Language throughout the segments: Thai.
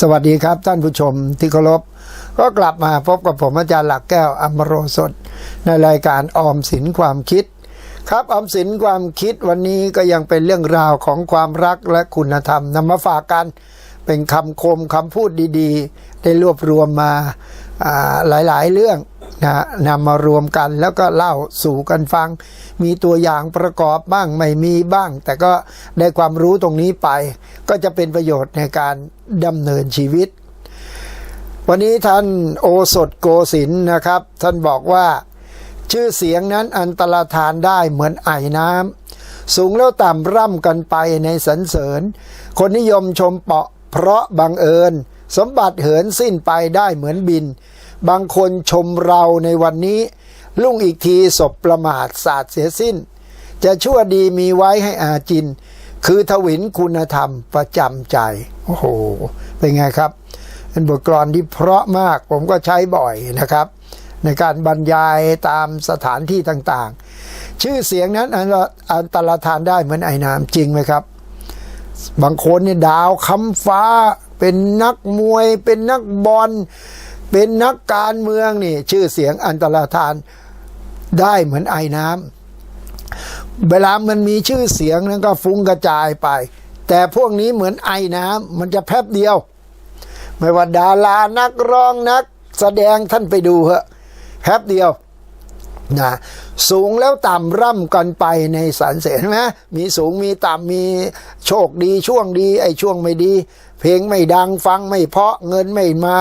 สวัสดีครับท่านผู้ชมที่เคารพก็กลับมาพบกับผมอาจารย์หลักแก้วอมโรสดในรายการออมสินความคิด ครับออมสินความคิดวันนี้ก็ยังเป็นเรื่องราวของความรักและคุณธรรมนำมาฝากกัน เป็นคำคมคำพูดดีๆ ได้รวบรวมมาอ่าหลายๆ เรื่อง นะนำมารวมกันแล้วก็เล่าสู่กันฟัง มีตัวอย่างประกอบบ้างไม่มีบ้าง แต่ก็ได้ความรู้ตรงนี้ไป ก็จะเป็นประโยชน์ในการดำเนินชีวิต วันนี้ท่านโอสถโกศินนะครับ ท่านบอกว่า ชื่อเสียงนั้นอันตรธานได้เหมือนไอ้น้ำสูงแล้วต่ำร่ำกันไปในสรรเสริญ คนนิยมชมเปาะเพราะบังเอิญ สมบัติเหินสิ้นไปได้เหมือนบิน บางคนชมเราในวันนี้ ลุ่งอีกทีศพประมาทศาสตร์เสียสิ้น จะชั่วดีมีไว้ให้อาจิน คือทวินคุณธรรมประจำใจ โอ้โห เป็นไงครับ เป็นบทกลอนที่เพราะมากผมก็ใช้บ่อยนะครับ ในการบรรยายตามสถานที่ต่างๆ ชื่อเสียงนั้นอันอันตรธานได้เหมือนไอ้น้ำจริงไหมครับ บางคนเนี่ยดาวคำฟ้าเป็นนักมวยเป็นนักบอล เป็นนักการเมืองนี่ ชื่อเสียงอันตรธานได้เหมือนไอ้น้ำเวลามันมีชื่อเสียงนั้นก็ฟุ้งกระจายไป แต่พวกนี้เหมือนไอ้น้ำมันจะแป๊บเดียว ไม่ว่าดารานักร้องนัก แสดงท่านไปดูเหอะแป๊บเดียวนะสูงแล้วต่ำร่ำกันไปในสรรเสริญไหมมีสูงมีต่ำมีโชคดีช่วงดี ไอ้ช่วงไม่ดี เพลงไม่ดังฟังไม่เพาะเงินไม่มา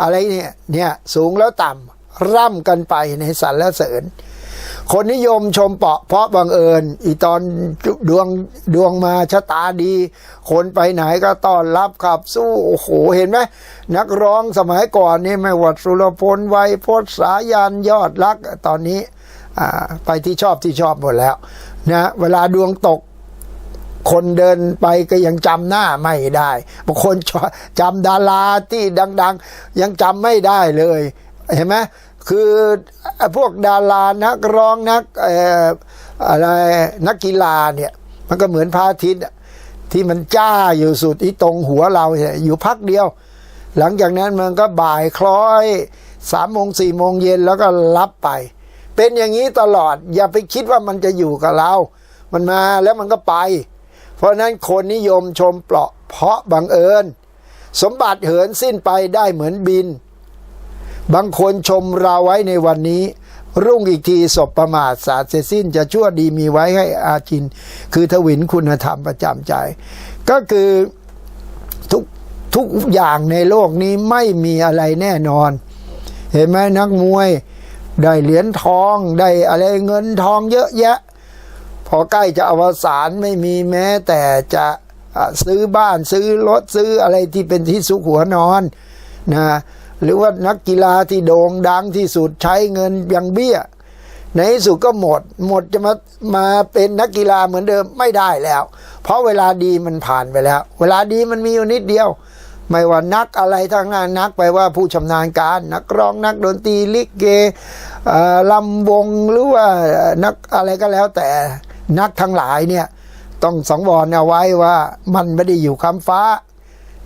อะไรเนี่ยเนี่ยสูงแล้วต่ำร่ำกันไปในสรรเสริญ คนนิยมชมเปาะเพราะบังเอิญ อีตอนดวงดวงมาชะตาดี คนไปไหนก็ต้อนรับขับสู้ โอ้โห เห็นไหมนักร้องสมัยก่อนนี่ไม่ว่าสุรพลไวยพจน์สายันยอดรักตอนนี้ไปที่ชอบที่ชอบหมดแล้วนะเวลาดวงตก คนเดินไปก็ยังจำหน้าไม่ได้บางคนจำดาราที่ดัง ๆ ยังจำไม่ได้เลยเห็นไหมคือพวกดารานักร้องนักอะไรนักกีฬาเนี่ยมันก็เหมือนพระอาทิตย์ที่มันจ้าอยู่สุดที่ตรงหัวเราเนี่ยอยู่พักเดียว หลังจากนั้นมันก็บ่ายคล้อยสามโมงสี่โมงเย็นแล้วก็รับไป เป็นอย่างนี้ตลอดอย่าไปคิดว่ามันจะอยู่กับเรา มันมาแล้วมันก็ไป เพราะนั้นคนนิยมชมเปราะเพราะบังเอิญ สมบัติเหินสิ้นไปได้เหมือนบิน บางคนชมเราไว้ในวันนี้ รุ่งอีกทีศพประมาทศาสเสร็จสิ้นจะชั่วดีมีไว้ให้อาจิน คือทวินคุณธรรมประจำใจ ก็คือทุกทุกอย่างในโลกนี้ไม่มีอะไรแน่นอน เห็นไหมนักมวย ได้เหรียญทอง ได้อะไรเงินทองเยอะแยะ พอใกล้จะอวสานไม่มีแม้ แต่จะซื้อบ้านซื้อรถซื้ออะไรที่เป็นที่สุขหัวนอนนะหรือว่านักกีฬาที่โด่งดังที่สุดใช้เงินยังเบี้ย ในที่สุดก็หมด หมดจะมามาเป็นนักกีฬาเหมือนเดิมไม่ได้แล้ว เพราะเวลาดีมันผ่านไปแล้ว เวลาดีมันมีอยู่นิดเดียว ไม่ว่านักอะไรทั้งนั้นนักไปว่าผู้ชำนาญการ นักร้องนักดนตรีลิเกอ่อลำวงหรือว่านักอะไรก็แล้วแต่ นักทั้งหลายเนี่ยต้องสังวรเอาไว้ว่ามันไม่ได้อยู่คำฟ้า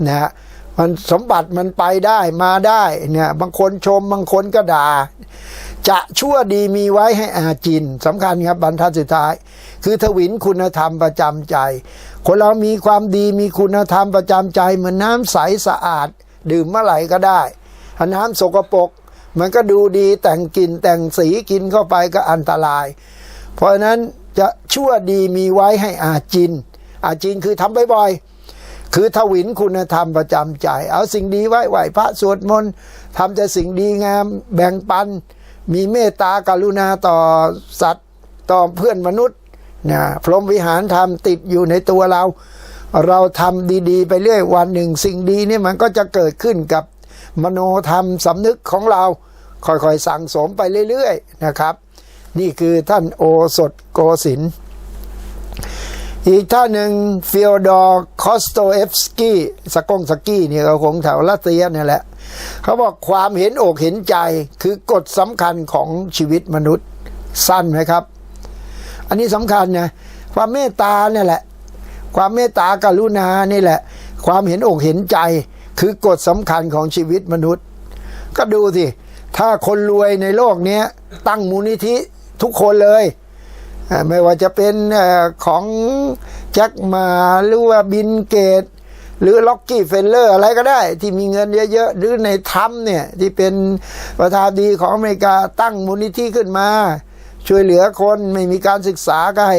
นะฮะมันสมบัติมันไปได้มาได้เนี่ยบางคนชมบางคนก็ด่า จะชั่วดีมีไว้ให้อาจินสำคัญครับบรรทัดสุดท้าย คือทวินคุณธรรมประจำใจ คนเรามีความดีมีคุณธรรมประจำใจ เหมือนน้ำใสสะอาด ดื่มเมื่อไหร่ก็ได้น้ำสกปรกมันก็ดูดีแต่งกลิ่นแต่งสีกินเข้าไปก็อันตราย เพราะนั้น จะชั่วดีมีไว้ให้อาจิน อาจินคือทำบ่อยๆ คือทวินคุณธรรมประจำใจ เอาสิ่งดีไว้ไหวพระสวดมนต์ทำแต่สิ่งดีงามแบ่งปัน มีเมตตากรุณาต่อสัตว์ต่อเพื่อนมนุษย์นะพรหมวิหารธรรมติดอยู่ในตัวเรา เราทำดีๆ ไปเรื่อยวันหนึ่งสิ่งดีนี่มันก็จะเกิดขึ้นกับมโนธรรมสำนึกของเราค่อยๆสั่งสมไปเรื่อยๆนะครับ นี่คือท่านโอสถโกสินอีกท่านหนึ่งฟิโอดอร์คอสโตเอฟสกี้สกงสกี้เนี่ยเขาคงแถวรัสเซียเนี่ยแหละ เขาบอกความเห็นอกเห็นใจคือกฎสำคัญของชีวิตมนุษย์สั้นไหมครับ อันนี้สำคัญนะความเมตตาเนี่ยแหละ ความเมตตากรุณานี่แหละ ความเห็นอกเห็นใจคือกฎสำคัญของชีวิตมนุษย์ ก็ดูสิ ถ้าคนรวยในโลกนี้ตั้งมูลนิธิ ทุกคนเลยไม่ว่าจะเป็นของแจ็คมาหรือว่าบินเกต หรือล็อกกี้เฟลเลอร์อะไรก็ได้ ที่มีเงินเยอะๆ หรือในทัมเนี่ยที่เป็นประธานดีของอเมริกาตั้งมูลนิธิขึ้นมา ช่วยเหลือคนไม่มีการศึกษาก็ให้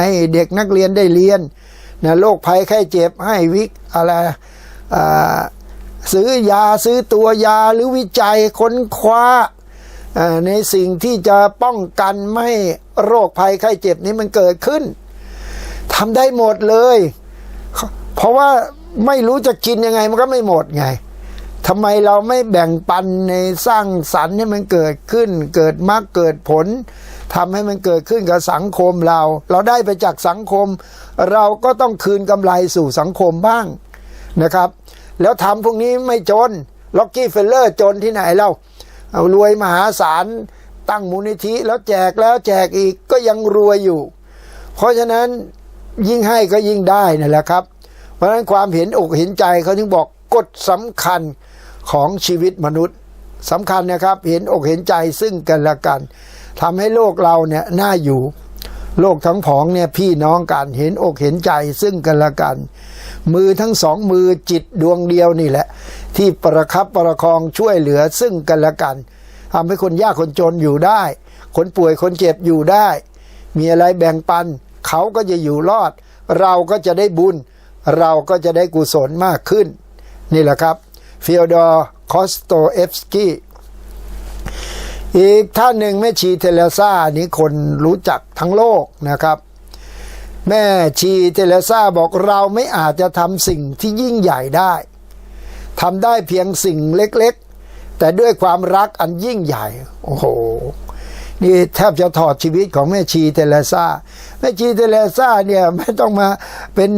ให้เด็กนักเรียนได้เรียนนะโรคภัยไข้เจ็บให้วิกอะไรซื้อยาซื้อตัวยาหรือวิจัยค้นคว้า ในสิ่งที่จะป้องกันไม่โรคภัยไข้เจ็บนี้มันเกิดขึ้นทำได้หมดเลย เพราะว่าไม่รู้จะกินยังไงมันก็ไม่หมดไงทำไมเราไม่แบ่งปันในสร้างสรรค์ให้มันเกิดขึ้น เกิดมรรคเกิดผลทำให้มันเกิดขึ้นกับสังคมเรา เราได้ไปจากสังคม เราก็ต้องคืนกำไรสู่สังคมบ้างนะครับ แล้วทำพวกนี้ไม่จนล็อกกี้เฟลเลอร์จนที่ไหนเรา เอารวยมหาศาลตั้งมูลนิธิแล้วแจกแล้วแจกอีกก็ยังรวยอยู่ เพราะฉะนั้นยิ่งให้ก็ยิ่งได้นั่นแหละครับ เพราะฉะนั้นความเห็นอกเห็นใจเขาถึงบอกกฎสำคัญของชีวิตมนุษย์สำคัญนะครับ เห็นอกเห็นใจซึ่งกันและกันทำให้โลกเราเนี่ยน่าอยู่โลกทั้งผองเนี่ยพี่น้องกันเห็นอกเห็นใจซึ่งกันและกัน มือทั้งสองมือจิตดวงเดียวนี่แหละ ที่ประคับประคองช่วยเหลือซึ่งกันและกันทำให้คนยากคนจนอยู่ได้ คนป่วยคนเจ็บอยู่ได้ มีอะไรแบ่งปัน เขาก็จะอยู่รอด เราก็จะได้บุญ เราก็จะได้กุศลมากขึ้น นี่แหละครับฟิโอดอร์คอสโตเอฟสกี้อีกท่านหนึ่งแม่ชีเทเลซ่านี้คนรู้จักทั้งโลกนะครับ แม่ชีเทเลซ่าบอกเราไม่อาจจะทำสิ่งที่ยิ่งใหญ่ได้ ทำได้เพียงสิ่งเล็กๆ แต่ด้วยความรักอันยิ่งใหญ่ โอ้โห นี่แทบจะถอดชีวิตของแม่ชีเทเลซ่า แม่ชีเทเลซ่าเนี่ยไม่ต้องมาเป็น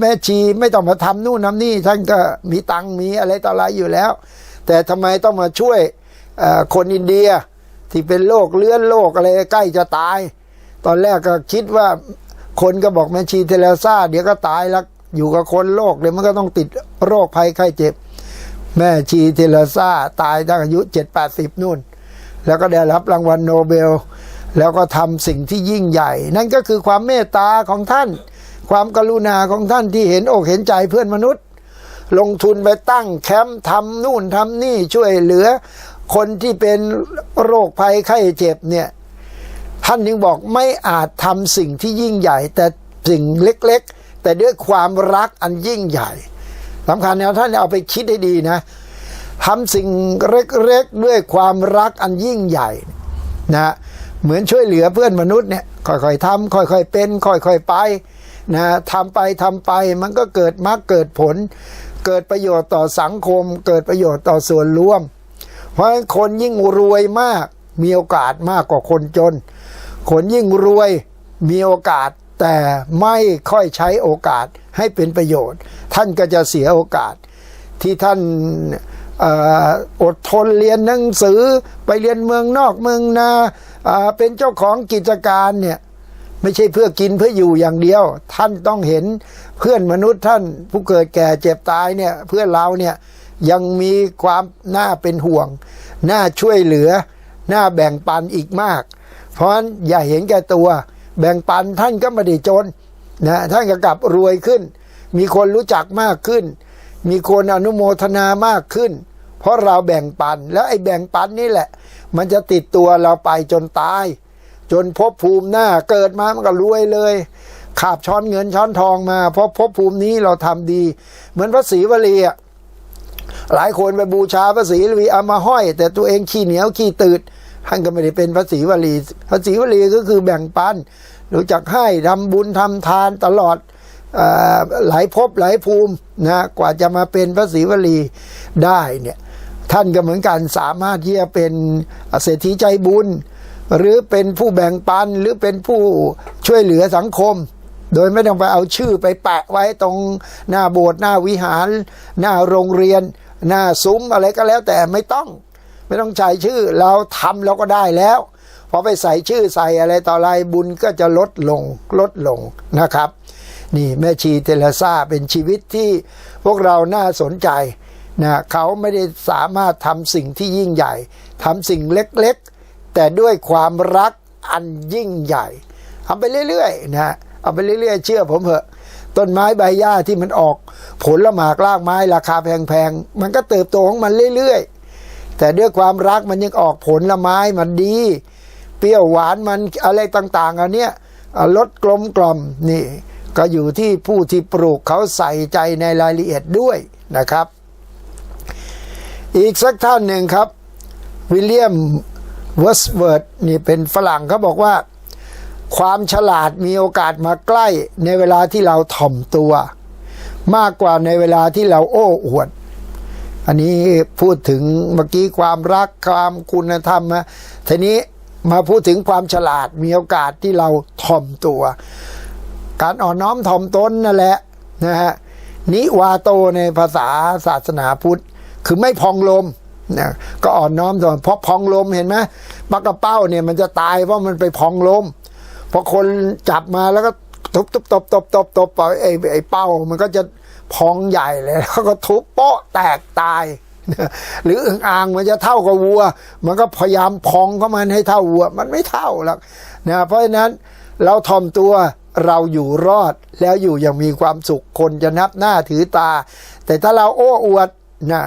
แม่ชีไม่ต้องมาทำนู่นทำนี่ ท่านก็มีตังมีอะไรต่ออะไรอยู่แล้ว แต่ทำไมต้องมาช่วยคนอินเดียที่เป็นโรคเลื้อนโรคอะไรใกล้จะตาย ตอนแรกก็คิดว่าคนก็บอกแม่ชีเทเลซ่า เดี๋ยวก็ตายแล้วอยู่กับคนโรคเดี๋ยวมันก็ต้องติดโรคภัยไข้เจ็บ แม่ชีเทเลซ่าตายตั้งอายุเจ็ดแปดสิบนู่น แล้วก็ได้รับรางวัลโนเบล แล้วก็ทำสิ่งที่ยิ่งใหญ่ นั่นก็คือความเมตตาของท่าน ความกรุณาของท่านที่เห็นอกเห็นใจเพื่อนมนุษย์ ลงทุนไปตั้งแคมป์ทำนู่นทำนี่ช่วยเหลือ คนที่เป็นโรคภัยไข้เจ็บเนี่ยท่านยังบอกไม่อาจทำสิ่งที่ยิ่งใหญ่ แต่สิ่งเล็ก ๆ แต่ด้วยความรักอันยิ่งใหญ่ สำคัญนะท่านเอาไปคิดให้ดีนะทำสิ่งเล็กๆด้วยความรักอันยิ่งใหญ่นะเหมือนช่วยเหลือเพื่อนมนุษย์เนี่ยค่อยๆทำค่อยๆเป็น ค่อยๆไปนะทำไปทำไปมันก็เกิดมรรคเกิดผล เกิดประโยชน์ต่อสังคม เกิดประโยชน์ต่อส่วนรวม เพราะคนยิ่งรวยมากมีโอกาสมากกว่าคนจน คนยิ่งรวยมีโอกาส แต่ไม่ค่อยใช้โอกาสให้เป็นประโยชน์ ท่านก็จะเสียโอกาสที่ท่านอดทนเรียนหนังสือไปเรียนเมืองนอกเมืองนาอ่าเป็นเจ้าของกิจการเนี่ยไม่ใช่เพื่อกินเพื่ออยู่อย่างเดียว ท่านต้องเห็นเพื่อนมนุษย์ท่านผู้เกิดแก่เจ็บตายเนี่ยเพื่อนเราเนี่ยยังมีความน่าเป็นห่วง น่าช่วยเหลือ น่าแบ่งปันอีกมาก เพราะฉะนั้นอย่าเห็นแก่ตัว แบ่งปันท่านก็ไม่ได้จนนะท่านก็กลับรวยขึ้น มีคนรู้จักมากขึ้น มีคนอนุโมทนามากขึ้น เพราะเราแบ่งปันแล้วไอ้แบ่งปันนี่แหละ มันจะติดตัวเราไปจนตาย จนภพภูมิหน้าเกิดมามันก็รวยเลยขาบช้อนเงินช้อนทองมา เพราะภพภูมินี้เราทำดี เหมือนพระศรีวลีอะหลายคนไปบูชาพระศรีวลีเอามาห้อย แต่ตัวเองขี้เหนียวขี้ตืด ท่านก็ไม่ได้เป็นพระศรีวลีพระศรีวลีก็คือแบ่งปันรู้จักให้ทำบุญทำทานตลอดอหลายภพหลายภูมินะกว่าจะมาเป็นพระศรีวลีได้เนี่ยท่านก็เหมือนกันสามารถที่จะเป็นเศรษฐีใจบุญ หรือเป็นผู้แบ่งปันหรือเป็นผู้ช่วยเหลือสังคม โดยไม่ต้องไปเอาชื่อไปแปะไว้ตรงหน้าโบสถ์หน้าวิหาร หน้าโรงเรียน หน้าซุ้มอะไรก็แล้วแต่ไม่ต้อง ไม่ต้องใส่ชื่อ เราทำเราก็ได้แล้วพอไปใส่ชื่อใส่อะไรต่ออะไรบุญก็จะลดลงลดลงนะครับ นี่แม่ชีเทเลซาเป็นชีวิตที่พวกเราน่าสนใจนะเขาไม่ได้สามารถทำสิ่งที่ยิ่งใหญ่ทำสิ่งเล็กๆ แต่ด้วยความรักอันยิ่งใหญ่ทำไปเรื่อยๆนะเอาไปเรื่อยๆ เชื่อผมเถอะ ต้นไม้ใบหญ้าที่มันออก ผลละหมากรากไม้ราคาแพงๆ มันก็เติบโตของมันเรื่อยๆ แต่ด้วยความรักมันยังออกผลละไม้มันดี เปรี้ยวหวานมันอะไรต่างๆอันเนี้ยอะรสกลมกล่อมนี่ ก็อยู่ที่ผู้ที่ปลูกเขาใส่ใจในรายละเอียดด้วยนะครับ อีกสักท่านหนึ่งครับ วิลเลียมเวสเวิร์ดนี่เป็นฝรั่งเขาบอกว่า ความฉลาดมีโอกาสมาใกล้ในเวลาที่เราถ่อมตัว มากกว่าในเวลาที่เราโอ้อวด อันนี้พูดถึงเมื่อกี้ความรักความคุณธรรมนะทีนี้มาพูดถึงความฉลาดมีโอกาสที่เราถ่อมตัว การอ่อนน้อมถ่อมตนนั่นแหละนะฮะนิวาโตในภาษาศาสนาพุทธ คือไม่พองลมนะก็อ่อนน้อมถ่อมเพราะพองลมเห็นไหมปากระเป้าเนี่ยมันจะตายเพราะมันไปพองลมพอคนจับมาแล้วก็ตบตบตบตบตบตบไปไอ้ไอ้เป้ามันก็จะ พองใหญ่เลยแล้วก็ทุบโป๊ะแตกตาย หรืออึ่งอ่างมันจะเท่ากับวัว มันก็พยายามพองเข้ามันให้เท่าวัว มันไม่เท่าหรอกนะเพราะฉะนั้นเราทอมตัวเราอยู่รอดแล้วอยู่อย่างมีความสุขคนจะนับหน้าถือตา แต่ถ้าเราโอ้อวดนะ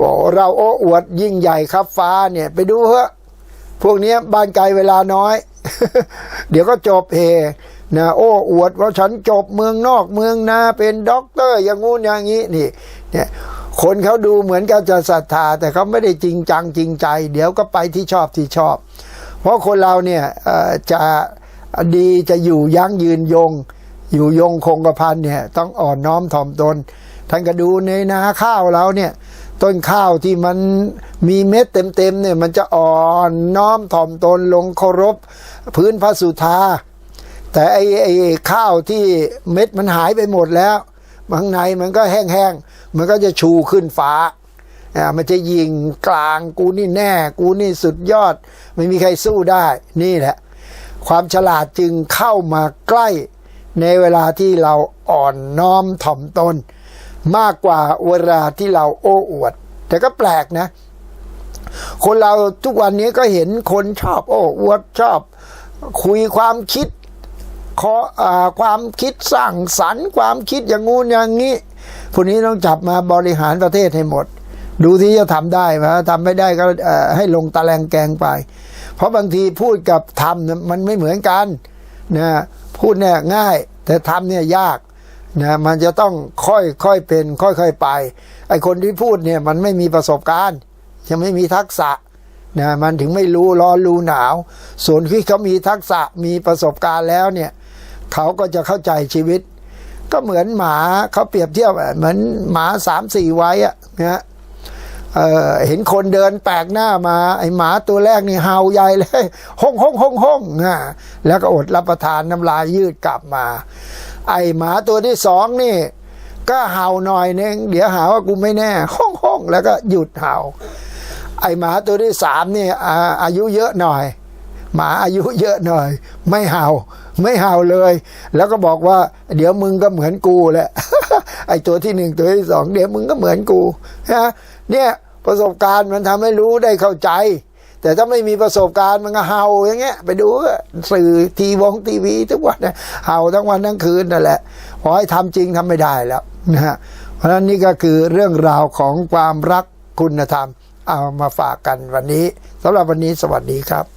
บอกเราโอ้อวดยิ่งใหญ่ครับฟ้าเนี่ยไปดูเถอะพวกนี้บ้านไกลเวลาน้อย เดี๋ยวก็จบเฮ นะโอ้อวดว่าฉันจบเมืองนอกเมืองนาเป็นด็อกเตอร์อย่างงู้นอย่างนี้นี่เนี่ยคนเขาดูเหมือนกับจะศรัทธา แต่เขาไม่ได้จริงจังจริงใจ เดี๋ยวก็ไปที่ชอบที่ชอบ เพราะคนเราเนี่ยจะดีจะอยู่ยั้งยืนยง อยู่ยงคงกระพันเนี่ยต้องอ่อนน้อมถ่อมตนท่านก็ดูในนาข้าวเราเนี่ยต้นข้าวที่มันมีเม็ดเต็มๆเนี่ยมันจะอ่อนน้อมถ่อมตนลงเคารพพื้นพระสุธา แต่ไอ้ไอ้ข้าวที่เม็ดมันหายไปหมดแล้วข้างในมันก็แห้งๆ มันก็จะชูขึ้นฟ้าอ่ามันจะยิงกลางกูนี่แน่ กูนี่สุดยอด ไม่มีใครสู้ได้นี่แหละ ความฉลาดจึงเข้ามาใกล้ในเวลาที่เราอ่อนน้อมถ่อมตน มากกว่าเวลาที่เราโอ้อวด แต่ก็แปลกนะ คนเราทุกวันนี้ก็เห็นคนชอบโอ้อวดชอบ คุยความคิด ขออความคิดสร้างสรรค์ความคิดอย่างงู้นอย่างนี้พวกนี้ต้องจับมาบริหารประเทศให้หมด ดูที่จะทำได้ไหมทำไม่ได้ก็ให้ลงตะแลงแกงไป เพราะบางทีพูดกับทำมันไม่เหมือนกันนะพูดเนี่ยง่าย แต่ทำเนี่ยยากนะมันจะต้องค่อยค่อยเป็น ค่อยค่อยไปไอคนที่พูดเนี่ยมันไม่มีประสบการณ์ยังไม่มีทักษะนะมันถึงไม่รู้ร้อนรู้หนาว ส่วนที่เขามีทักษะมีประสบการณ์แล้วเนี่ย เขาก็จะเข้าใจชีวิต ก็เหมือนหมาเขาเปรียบเทียบเหมือนหมาสามสี่ไว้อะนะเอ่อเห็นคนเดินแปลกหน้ามา ไอหมาตัวแรกนี่เห่าใหญ่เลยห้องห้องห้องห้องนะแล้วก็อดรับประทานน้ำลายยืดกลับมา ไอหมาตัวที่สองนี่ ก็เห่าหน่อยนึงเดี๋ยวหาว่ากูไม่แน่ห้องห้องแล้วก็หยุดเห่า ไอหมาตัวที่สามนี่อาอายุเยอะหน่อย หมาอายุเยอะหน่อย ไม่เห่า ไม่เห่าเลย แล้วก็บอกว่า เดี๋ยวมึงก็เหมือนกูแหละไอตัวที่หนึ่งตัวที่สองเดี๋ยวมึงก็เหมือนกูนะเนี่ยประสบการณ์มันทำให้รู้ได้เข้าใจ แต่ถ้าไม่มีประสบการณ์มันก็เห่าอย่างเงี้ย ไปดูสื่อทีวงทีวีทุกวันเห่าทั้งวันทั้งคืนนั่นแหละพอให้ทำจริงทำไม่ได้แล้วนะฮะเพราะฉะนั้นนี่ก็คือเรื่องราวของความรักคุณธรรม เอามาฝากกันวันนี้สำหรับวันนี้สวัสดีครับ